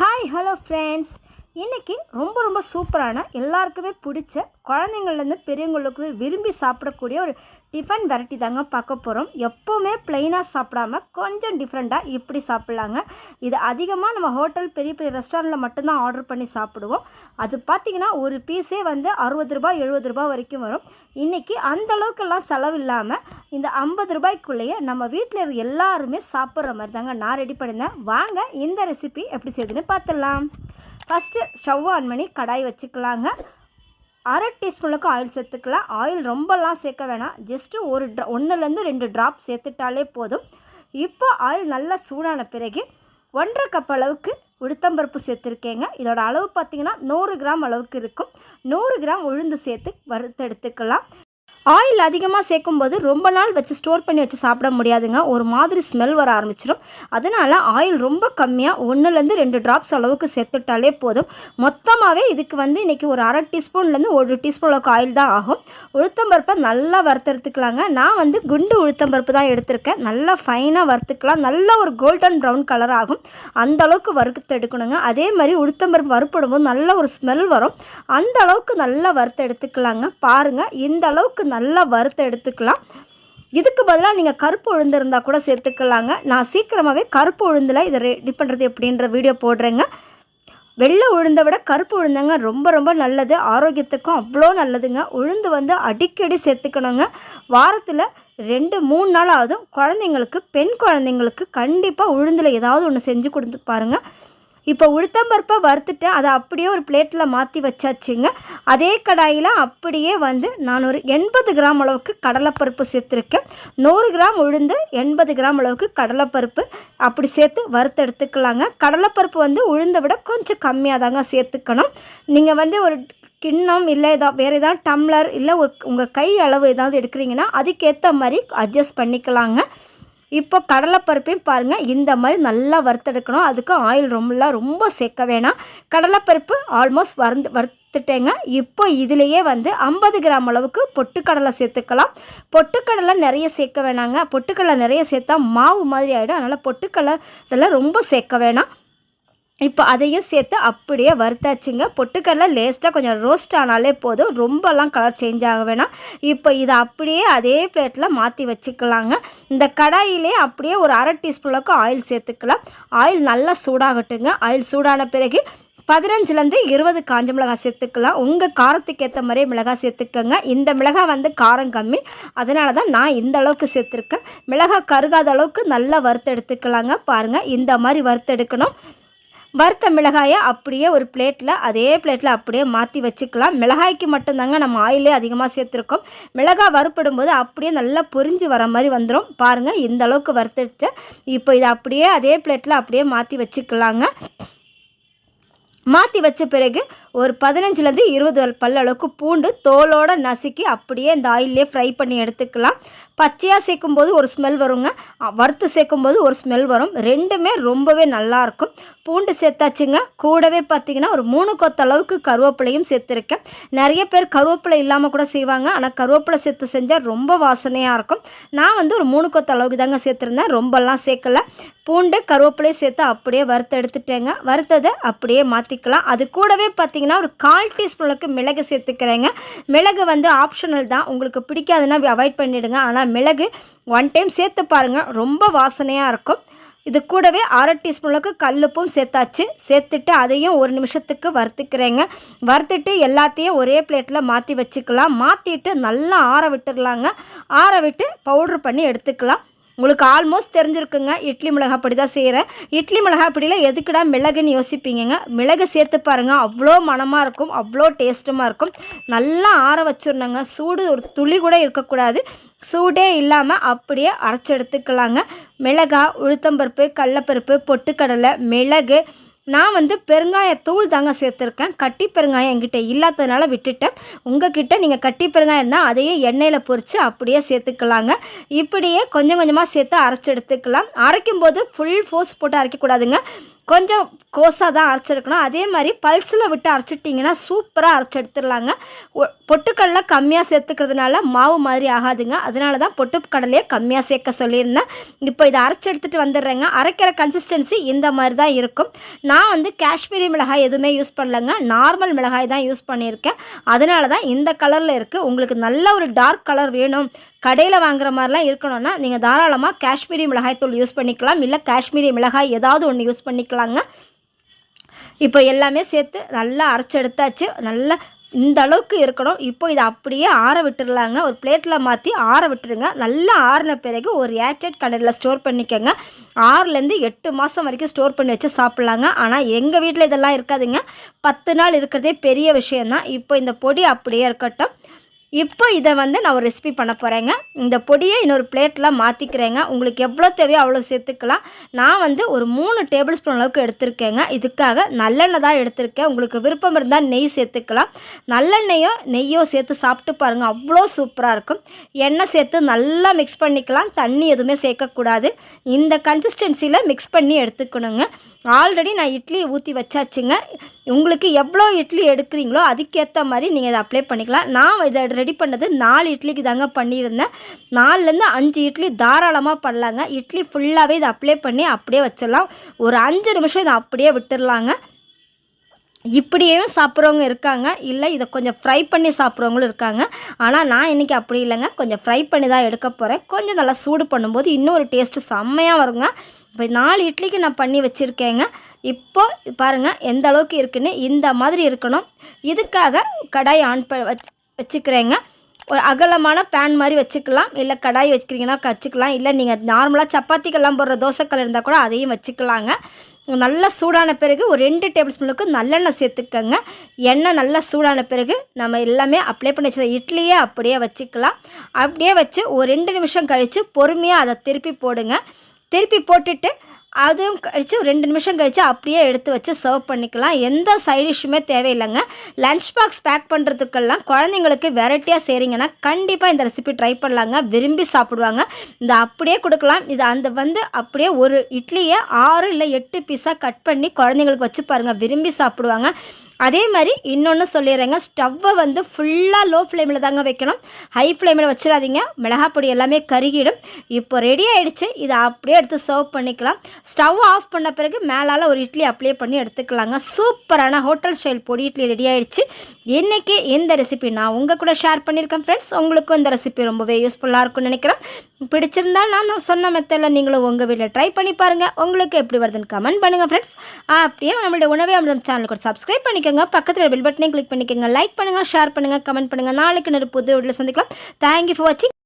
Hi, hello friends. இன்றைக்கி ரொம்ப ரொம்ப சூப்பரான எல்லாருக்குமே பிடிச்ச குழந்தைங்கள்லேருந்து பெரியவங்களுக்கு விரும்பி சாப்பிடக்கூடிய ஒரு டிஃபன் வெரைட்டி தாங்க பார்க்க போகிறோம் எப்போவுமே ப்ளைனாக சாப்பிடாம கொஞ்சம் டிஃப்ரெண்ட்டாக இப்படி சாப்பிட்லாங்க. இது அதிகமாக நம்ம ஹோட்டல் பெரிய பெரிய ரெஸ்டாரண்ட்டில் மட்டும்தான் ஆர்டர் பண்ணி சாப்பிடுவோம். அது பார்த்திங்கன்னா ஒரு பீஸே வந்து அறுபது ரூபாய் எழுபது ரூபாய் வரைக்கும் வரும். இன்றைக்கி அந்த அளவுக்கெல்லாம் செலவு இல்லாமல் இந்த ஐம்பது ரூபாய்க்குள்ளேயே நம்ம வீட்டில் இருக்கிற எல்லாருமே சாப்பிட்ற மாதிரி தாங்க நான் ரெடி பண்ணியிருந்தேன். வாங்க இந்த ரெசிபி எப்படி செய்யுதுன்னு பார்த்துடலாம். ஃபஸ்ட்டு ஸ்டவ் ஆன் பண்ணி கடாய் வச்சுக்கலாங்க. அரை டீஸ்பூனுக்கு ஆயில் சேர்த்துக்கலாம். ஆயில் ரொம்பலாம் சேர்க்க வேணாம். ஜஸ்ட்டு ஒரு ட்ரா ஒன்றுலேருந்து ரெண்டு ட்ராப் சேர்த்துட்டாலே போதும். இப்போ ஆயில் நல்லா சூடான பிறகு ஒன்றரை கப் அளவுக்கு உளுத்தம்பருப்பு சேர்த்துருக்கேங்க. இதோட அளவு பார்த்திங்கன்னா நூறு கிராம் அளவுக்கு இருக்கும். நூறு கிராம் உளுந்து சேர்த்து வறுத்து எடுத்துக்கலாம் ஆயில் அதிகமாக சேர்க்கும்போது ரொம்ப நாள் வச்சு ஸ்டோர் பண்ணி வச்சு சாப்பிட முடியாதுங்க. ஒரு மாதிரி ஸ்மெல் வர ஆரம்பிச்சிடும் அதனால் ஆயில் ரொம்ப கம்மியாக ஒன்றுலேருந்து ரெண்டு ட்ராப்ஸ் அளவுக்கு சேர்த்துட்டாலே போதும். மொத்தமாகவே இதுக்கு வந்து இன்றைக்கி ஒரு அரை டீஸ்பூன்லேருந்து ஒரு டீஸ்பூன் அளவுக்கு ஆயில் தான் ஆகும். உளுத்தம்பருப்பை நல்லா வறுத்தெடுத்துக்கலாங்க. நான் வந்து குண்டு உளுத்தம்பருப்பு தான் எடுத்திருக்கேன். நல்லா ஃபைனாக வறுத்துக்கலாம். நல்லா ஒரு கோல்டன் ப்ரௌன் கலர் ஆகும். அந்த அளவுக்கு வறுத்து எடுக்கணுங்க அதே மாதிரி உளுத்தம்பருப்பு வறுப்படும்போது நல்ல ஒரு ஸ்மெல் வரும். அந்த அளவுக்கு நல்லா வறுத்து எடுத்துக்கலாங்க பாருங்கள் இந்த அளவுக்கு நல்லா வறுத்து எடுத்துக்கலாம். இதுக்கு பதிலாக நீங்கள் கருப்பு உளுந்து இருந்தால் கூட சேர்த்துக்கலாங்க. நான் சீக்கிரமாகவே கருப்பு உளுந்தில் இதை ரெடி பண்ணுறது எப்படின்ற வீடியோ போடுறேங்க. வெள்ளை உளுந்தை விட கருப்பு உளுந்தங்க ரொம்ப ரொம்ப நல்லது. ஆரோக்கியத்துக்கும் அவ்வளோ நல்லதுங்க. உளுந்து வந்து அடிக்கடி சேர்த்துக்கணுங்க. வாரத்தில் ரெண்டு மூணு நாள் ஆகுதும் குழந்தைங்களுக்கு பெண் குழந்தைங்களுக்கு கண்டிப்பாக உளுந்தில் ஏதாவது ஒன்று செஞ்சு கொடுத்து பாருங்கள் இப்போ உளுத்தம்பருப்பை வறுத்துட்டு அதை அப்படியே ஒரு பிளேட்டில் மாற்றி வச்சாச்சுங்க. அதே கடாயில் அப்படியே வந்து நான் ஒரு எண்பது கிராம் அளவுக்கு கடலைப்பருப்பு சேர்த்துருக்கேன். நூறு கிராம் உளுந்து எண்பது கிராம் அளவுக்கு கடலைப்பருப்பு அப்படி சேர்த்து வறுத்து எடுத்துக்கலாங்க. கடலைப்பருப்பு வந்து உளுந்தை விட கொஞ்சம் கம்மியாக தாங்க சேர்த்துக்கணும். நீங்கள் வந்து ஒரு கிண்ணம் இல்லை ஏதா வேறு ஏதாவது டம்ளர் இல்லை ஒரு உங்கள் கை அளவு ஏதாவது எடுக்கிறீங்கன்னா அதுக்கேற்ற மாதிரி அட்ஜஸ்ட் பண்ணிக்கலாங்க. இப்போ கடலைப்பருப்பையும் பாருங்கள் இந்த மாதிரி நல்லா வறுத்தெடுக்கணும். அதுக்கு ஆயில் ரொம்ப ரொம்ப சேர்க்க வேணாம். கடலைப்பருப்பு ஆல்மோஸ்ட் வறுந்து வறுத்துட்டேங்க. இப்போ இதுலேயே வந்து ஐம்பது கிராம் அளவுக்கு பொட்டுக்கடலை சேர்த்துக்கலாம். பொட்டுக்கடலை நிறைய சேர்க்க வேணாங்க. பொட்டுக்கடலை நிறைய சேர்த்தா மாவு மாதிரி ஆகிடும் அதனால் பொட்டுக்கடலை ரொம்ப சேர்க்க வேணாம். இப்போ அதையும் சேர்த்து அப்படியே வறுத்தாச்சுங்க. பொட்டுக்கடலை லேஸ்ட்டாக கொஞ்சம் ரோஸ்ட் ஆனாலே போதும். ரொம்பலாம் கலர் சேஞ்ச் ஆக வேணாம். இப்போ இதை அப்படியே அதே பிளேட்டில் மாற்றி வச்சுக்கலாங்க. இந்த கடாயிலே அப்படியே ஒரு அரை டீஸ்பூனுக்கு ஆயில் சேர்த்துக்கலாம். ஆயில் நல்லா சூடாகட்டுங்க. ஆயில் சூடான பிறகு பதினஞ்சுலேருந்து இருபது காஞ்ச மிளகாய் சேர்த்துக்கலாம். உங்கள் காரத்துக்கு ஏற்ற மாதிரியே மிளகாய் சேர்த்துக்கோங்க. இந்த மிளகாய் வந்து காரம் கம்மி. அதனால தான் நான் இந்த அளவுக்கு சேர்த்துருக்கேன். மிளகாய் கருகாத அளவுக்கு நல்லா வறுத்து எடுத்துக்கலாங்க பாருங்கள் இந்த மாதிரி வறுத்து எடுக்கணும் வறுத்த மிளகாயை அப்படியே ஒரு பிளேட்டில் அதே பிளேட்டில் அப்படியே மாற்றி வச்சுக்கலாம். மிளகாய்க்கு மட்டும்தாங்க நம்ம ஆயிலே அதிகமாக சேர்த்துருக்கோம். மிளகாய் வறுப்படும்போது அப்படியே நல்லா பொரிஞ்சு வர மாதிரி வந்துடும் பாருங்கள் இந்த அளவுக்கு வறுத்துட்டு இப்போ இதை அப்படியே அதே பிளேட்டில் அப்படியே மாற்றி வச்சுக்கலாங்க. மாற்றி வச்ச பிறகு ஒரு பதினஞ்சுலேருந்து இருபது பல் அளவுக்கு பூண்டு தோலோடு நசுக்கி அப்படியே இந்த ஆயிலே ஃப்ரை பண்ணி எடுத்துக்கலாம். பச்சையாக சேர்க்கும்போது ஒரு ஸ்மெல் வருங்க. வறுத்து சேர்க்கும்போது ஒரு ஸ்மெல் வரும். ரெண்டுமே ரொம்பவே நல்லாயிருக்கும் பூண்டு சேர்த்தாச்சுங்க. கூடவே பார்த்திங்கன்னா ஒரு மூணு கொத்த அளவுக்கு கருவேப்பிலையும் சேர்த்துருக்கேன். நிறைய பேர் கருவேப்பிலை இல்லாமல் கூட செய்வாங்க. ஆனால் கருவேப்பிலை சேர்த்து செஞ்சால் ரொம்ப வாசனையாக இருக்கும். நான் வந்து ஒரு மூணு கொத்த அளவுக்கு தாங்க சேர்த்துருந்தேன். ரொம்பலாம் சேர்க்கல. பூண்டு கருவேப்பிலையை சேர்த்து அப்படியே வறுத்து எடுத்துட்டேங்க. வறுத்ததை அப்படியே மாற்றிக்கலாம் அது கூடவே பார்த்திங்கன்னா ஒரு கால் டீஸ்பூனுக்கு மிளகு சேர்த்துக்கிறேங்க. மிளகு வந்து ஆப்ஷனல் தான். உங்களுக்கு பிடிக்காதுன்னா அவாய்ட் பண்ணிவிடுங்க ஆனால் மிளகு ஒன் டைம் சேர்த்து பாருங்கள் ரொம்ப வாசனையாக இருக்கும். இது கூடவே அரை டீஸ்பூனுக்கு கல்லுப்பும் சேர்த்தாச்சு. சேர்த்துட்டு அதையும் ஒரு நிமிஷத்துக்கு வறுத்துக்கிறேங்க. வறுத்துட்டு எல்லாத்தையும் ஒரே பிளேட்டில் மாற்றி வச்சுக்கலாம். மாற்றிட்டு நல்லா ஆற விட்டுடலாங்க ஆற விட்டு பவுட்ரு பண்ணி எடுத்துக்கலாம். உங்களுக்கு ஆல்மோஸ்ட் தெரிஞ்சிருக்குங்க. இட்லி மிளகாய் அப்படி தான் செய்கிறேன் இட்லி மிளகாய் அப்படிலாம் எதுக்குடா மிளகுன்னு யோசிப்பீங்க மிளகு சேர்த்து பாருங்கள் அவ்வளோ மனமாக இருக்கும். அவ்வளோ டேஸ்ட்டுமாக இருக்கும். நல்லா ஆற வச்சிடணுங்க. சூடு ஒரு துளி கூட இருக்கக்கூடாது. சூடே இல்லாமல் அப்படியே அரைச்சி எடுத்துக்கலாங்க. மிளகாய் உளுத்தம்பருப்பு கடலப்பருப்பு பொட்டுக்கடலை மிளகு நான் வந்து பெருங்காயத்தூள் தாங்க சேர்த்துருக்கேன். கட்டி பெருங்காயம் என்கிட்ட இல்லாததுனால விட்டுட்டேன். உங்ககிட்ட நீங்கள் கட்டி பெருங்காயம் இருந்தால் அதையும் எண்ணெயில் பொரித்து அப்படியே சேர்த்துக்கலாங்க. இப்படியே கொஞ்சம் கொஞ்சமாக சேர்த்து அரைச்சி எடுத்துக்கலாம். அரைக்கும் போது ஃபுல் ஃபோர்ஸ் போட்டு அரைக்கக்கூடாதுங்க. கொஞ்சம் கோஸாக தான் அரைச்சிருக்கணும். அதே மாதிரி பல்ஸில் விட்டு அரைச்சிட்டிங்கன்னா சூப்பராக அரைச்சி எடுத்துடலாங்க ஒ- பொட்டுக்கடலை கம்மியாக சேர்த்துக்கிறதுனால மாவு மாதிரி ஆகாதுங்க. அதனால தான் பொட்டுக்கடலையே கம்மியாக சேர்க்க சொல்லியிருந்தேன். இப்போ இதை அரைச்சி எடுத்துகிட்டு வந்துடுறேங்க. அரைக்கிற கன்சிஸ்டன்சி இந்த மாதிரி தான் இருக்கும். நான் வந்து காஷ்மீரி மிளகாய் எதுவுமே யூஸ் பண்ணலங்க. நார்மல் மிளகாய் தான் யூஸ் பண்ணியிருக்கேன். அதனால தான் இந்த கலரில் இருக்குது உங்களுக்கு நல்ல ஒரு டார்க் கலர் வேணும். கடையில் வாங்குற மாதிரிலாம் இருக்கணும்னா நீங்கள் தாராளமாக காஷ்மீரி மிளகாய் தூள் யூஸ் பண்ணிக்கலாம். இல்லை காஷ்மீரி மிளகாய் ஏதாவது ஒன்று யூஸ் பண்ணிக்கலாங்க. இப்போ எல்லாமே சேர்த்து நல்லா அரைச்சி எடுத்தாச்சு. நல்லா இந்த அளவுக்கு இருக்கணும். இப்போ இதை அப்படியே ஆற விட்டுடலாங்க ஒரு பிளேட்டில் மாற்றி ஆற விட்டுருங்க. நல்லா ஆறின பிறகு ஒரு ஏர்டைட் கண்டரில் ஸ்டோர் பண்ணிக்கோங்க. ஆறுலேருந்து எட்டு மாதம் வரைக்கும் ஸ்டோர் பண்ணி வச்சு சாப்பிட்லாங்க. ஆனால் எங்கள் வீட்டில் இதெல்லாம் இருக்காதுங்க. பத்து நாள் இருக்கிறதே பெரிய விஷயந்தான் இப்போ இந்த பொடி அப்படியே இருக்கட்டும். இப்போ இதை வந்து நான் ஒரு ரெசிபி பண்ண போகிறேங்க இந்த பொடியை இன்னொரு பிளேட்டில் மாற்றிக்கிறேங்க உங்களுக்கு எவ்வளோ தேவையோ அவ்வளோ சேர்த்துக்கலாம். நான் வந்து ஒரு மூணு டேபிள் ஸ்பூன் அளவுக்கு எடுத்திருக்கேங்க. இதுக்காக நல்லெண்ணெய் தான் எடுத்திருக்கேன். உங்களுக்கு விருப்பம் இருந்தால் நெய் சேர்த்துக்கலாம். நல்லெண்ணெயோ நெய்யோ சேர்த்து சாப்பிட்டு பாருங்கள் அவ்வளோ சூப்பராக இருக்கும். எண்ணெய் சேர்த்து நல்லா மிக்ஸ் பண்ணிக்கலாம். தண்ணி எதுவுமே சேர்க்கக்கூடாது. இந்த கன்சிஸ்டன்சியில் மிக்ஸ் பண்ணி எடுத்துக்கணுங்க. ஆல்ரெடி நான் இட்லி ஊற்றி வச்சாச்சுங்க. உங்களுக்கு எவ்வளோ இட்லி எடுக்கிறீங்களோ அதுக்கேற்ற மாதிரி நீங்கள் இதை அப்ளை பண்ணிக்கலாம். நான் இதை ரெடி பண்ணது நாலு இட்லிக்கு தாங்க பண்ணியிருந்தேன். நாலுலேருந்து அஞ்சு இட்லி தாராளமாக பண்ணலாங்க. இட்லி ஃபுல்லாகவே இதை அப்ளை பண்ணி அப்படியே வச்சிடலாம். ஒரு அஞ்சு நிமிஷம் இதை அப்படியே விட்டுடலாங்க. இப்படியே சாப்பிட்றவங்க இருக்காங்க. இல்லை இதை கொஞ்சம் ஃப்ரை பண்ணி சாப்பிட்றவங்களும் இருக்காங்க. ஆனால் நான் இன்றைக்கி அப்படி இல்லைங்க. கொஞ்சம் ஃப்ரை பண்ணி தான் எடுக்க போகிறேன் கொஞ்சம் நல்லா சூடு பண்ணும்போது இன்னொரு டேஸ்ட்டு செம்மையாக வருங்க. இப்போ நாலு இட்லிக்கு நான் பண்ணி வச்சுருக்கேங்க. இப்போ பாருங்கள் எந்த அளவுக்கு இருக்குன்னு இந்த மாதிரி இருக்கணும். இதுக்காக கடாய் ஆன் ப வச்சு வச்சுக்கிறேங்க. ஒரு அகலமான பேன் மாதிரி வச்சுக்கலாம். இல்லை கடாய் வச்சுக்கிறீங்கன்னா வச்சுக்கலாம். இல்லை நீங்கள் நார்மலாக சப்பாத்திக்கெல்லாம் போடுற தோசைக்கல் இருந்தால் கூட அதையும் வச்சுக்கலாங்க. நல்லா சூடான பிறகு ஒரு ரெண்டு டேபிள் ஸ்பூனுக்கு நல்லெண்ணெய் சேர்த்துக்கோங்க. எண்ணெய் நல்லா சூடான பிறகு நம்ம எல்லாமே அப்ளை பண்ணி வச்ச இட்லியே அப்படியே வச்சுக்கலாம். அப்படியே வச்சு ஒரு ரெண்டு நிமிஷம் கழித்து பொறுமையாக அதை திருப்பி போடுங்க. திருப்பி போட்டுட்டு அதுவும் கழித்து ரெண்டு நிமிஷம் கழித்து அப்படியே எடுத்து வச்சு சர்வ் பண்ணிக்கலாம். எந்த சைடிஷுமே தேவையில்லைங்க. லஞ்ச் பாக்ஸ் பேக் பண்ணுறதுக்கெல்லாம் குழந்தைங்களுக்கு வெரைட்டியாக செய்கிறீங்கன்னா கண்டிப்பாக இந்த ரெசிபி ட்ரை பண்ணலாங்க. விரும்பி சாப்பிடுவாங்க. இந்த அப்படியே கொடுக்கலாம். இது அந்த வந்து அப்படியே ஒரு இட்லியை ஆறு இல்லை எட்டு பீஸாக கட் பண்ணி குழந்தைங்களுக்கு வச்சு பாருங்கள் விரும்பி சாப்பிடுவாங்க. அதே மாதிரி இன்னொன்று சொல்லிடுறேங்க. ஸ்டவ்வை வந்து ஃபுல்லாக லோ ஃப்ளேமில் தாங்க வைக்கணும். ஹை ஃப்ளேமில் வச்சிடாதீங்க. மிளகாய் பொடி எல்லாமே கருகிடும். இப்போ ரெடி ஆகிடுச்சு இதை அப்படியே எடுத்து சர்வ் பண்ணிக்கலாம். ஸ்டவ் ஆஃப் பண்ண பிறகு மேலால் ஒரு இட்லி அப்ளை பண்ணி எடுத்துக்கலாங்க. சூப்பரான ஹோட்டல் ஸ்டைல் பொடி இட்லி ரெடி ஆகிடுச்சு இன்றைக்கி இந்த ரெசிபி நான் உங்கள் கூட ஷேர் பண்ணியிருக்கேன் ஃப்ரெண்ட்ஸ் உங்களுக்கும் இந்த ரெசிபி ரொம்பவே யூஸ்ஃபுல்லாக இருக்கும்னு நினைக்கிறேன். பிடிச்சிருந்தா நான் நான் சொன்ன மெத்தடில் நீங்களும் உங்கள் வீட்டில் ட்ரை பண்ணி பாருங்கள் உங்களுக்கு எப்படி வருதுன்னு கமெண்ட் பண்ணுங்கள் ஃப்ரெண்ட்ஸ் அப்படியே நம்மளுடைய உணவே அமிர்தம் சேனலுக்கு சப்ஸ்கிரைப் பண்ணிக்கோங்க. பக்கத்தில் பெல் பட்டனையும் கிளிக் பண்ணிக்கோங்க. லைக் பண்ணுங்கள் ஷேர் பண்ணுங்கள் கமெண்ட் பண்ணுங்கள் நாளைக்கு ஒரு புது வீட்டில் சந்திக்கலாம். தேங்க்யூ ஃபார் வாட்சிங்